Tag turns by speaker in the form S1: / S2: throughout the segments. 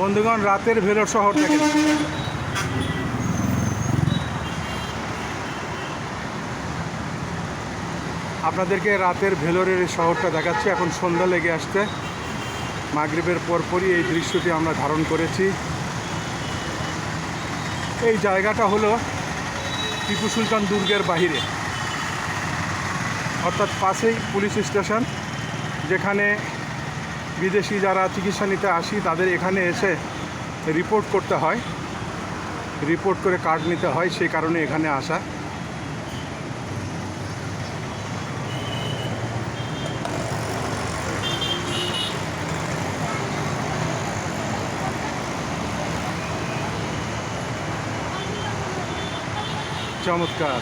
S1: বন্ধুগণ, রাতের ভেলোর শহর থেকে। আপনাদেরকে রাতের ভেলোরের এই শহরটা দেখাচ্ছি। এখন সন্ধ্যা লেগে আসছে। মাগরিবের পরপরই এই দৃশ্যটি আমরা ধারণ করেছি। এই জায়গাটা হলো টিপু সুলতান দুর্গের বাহিরে। অর্থাৎ পাশেই পুলিশ স্টেশন, যেখানে বিদেশি যারা চিকিৎসা নিতে আসি, তাদের এখানে এসে রিপোর্ট করতে হয়। রিপোর্ট করে কার্ড নিতে হয়, সেই কারণে এখানে আসা। চমৎকার।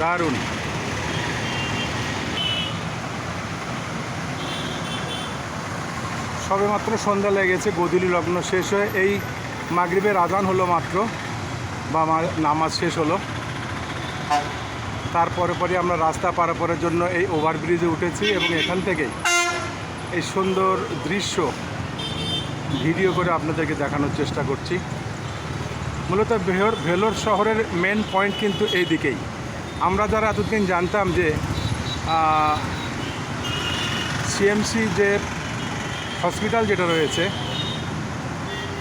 S1: দারুণ। সবেমাত্র সন্ধ্যা লেগেছে গধূলি লগ্ন শেষ হয়ে, এই মাগরিবের আজান হলো মাত্র, বা নামাজ শেষ হলো। তারপরে পরে আমরা রাস্তা পারাপারের জন্য এই ওভারব্রিজে উঠেছি এবং এখান থেকেই এই সুন্দর দৃশ্য ভিডিও করে আপনাদেরকে দেখানোর চেষ্টা করছি। মূলত ভেলোর ভেলোর শহরের মেন পয়েন্ট কিন্তু এই দিকেই আমরা যারা এতদিন জানতাম যে সিএমসি যে হসপিটাল যেটা রয়েছে,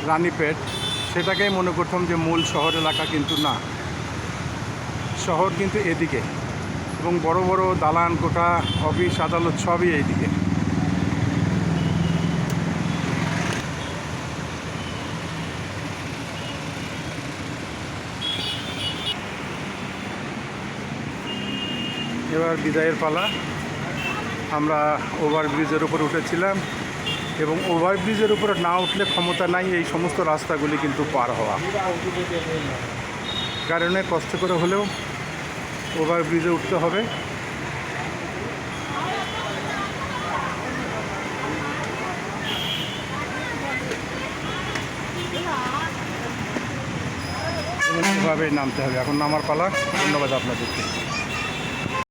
S1: রানীপেট, সেটাকেই মনে করতাম যে মূল শহর এলাকা কিন্তু না। শহর কিন্তু এদিকে এবং বড় বড় দালান কোঠা অফিস, আদালত সবই এইদিকে। এবার বিদায়ের পালা। আমরা ওভারব্রিজের উপর উঠেছিলাম। এবং ওভারব্রিজের উপরে না উঠলে ক্ষমতা নাই এই সমস্ত রাস্তাগুলি কিন্তু পার হওয়া। কারণে কষ্ট করে হলেও ওভারব্রিজে উঠতে হবে। এবং এভাবে নামতে হবে। এখন নামার পালা। ধন্যবাদ আপনাদেরকে।